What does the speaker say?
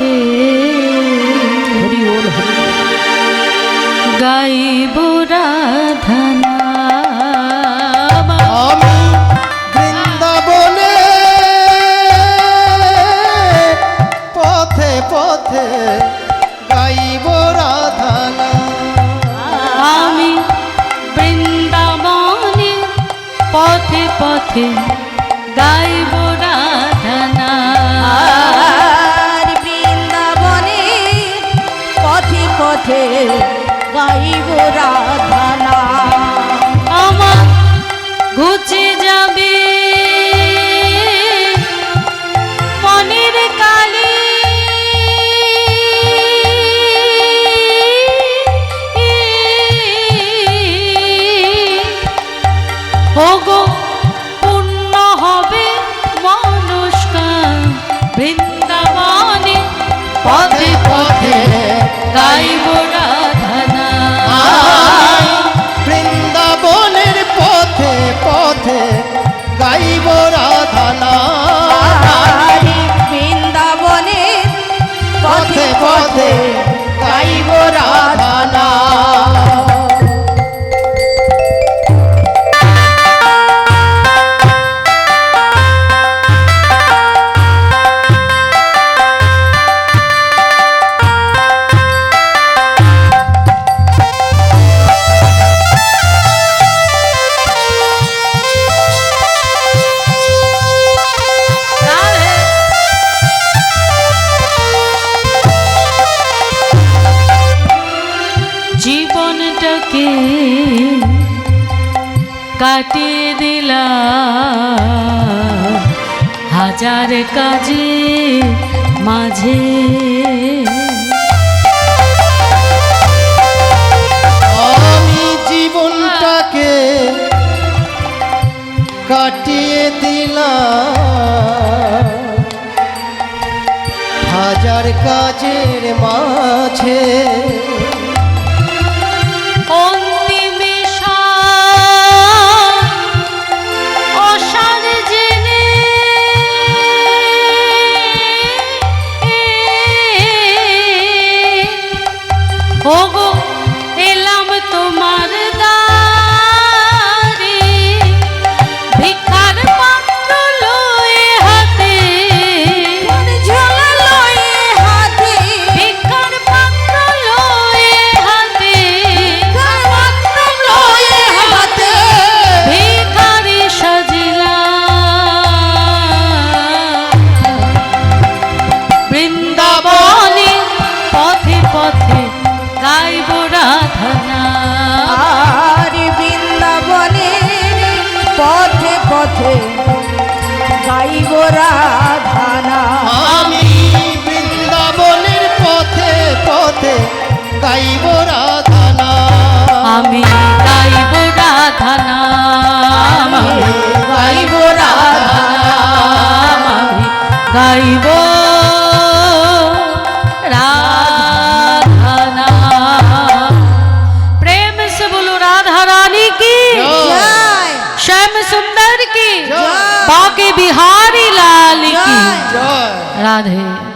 বল। গাইব রাধনা আমি বৃন্দাবনে পথে পথে গাইব রাধানা আমি বৃন্দাবনে পথে পথে গাইব পথে গাইব রাধানা। আমার ঘুচে যাবে মনের কালি। ওগো জীবনটাকে কাটিয়ে দিলা হাজার কাজে মাঝে। আমি জীবনটাকে কাটিয়ে দিলাম। হাজার কাজের মাঝে বৃন্দাবনে পথে পথে গাইব রাধনা। বৃন্দাবনে পথে পথে গাইব রাধানা। আমি বৃন্দাবনের পথে পথে গাইব রাধানা। আমি গাইব রাধনা। আমি গাইব রাধনা। আমি গাইব बिहारी लाल की। राधे।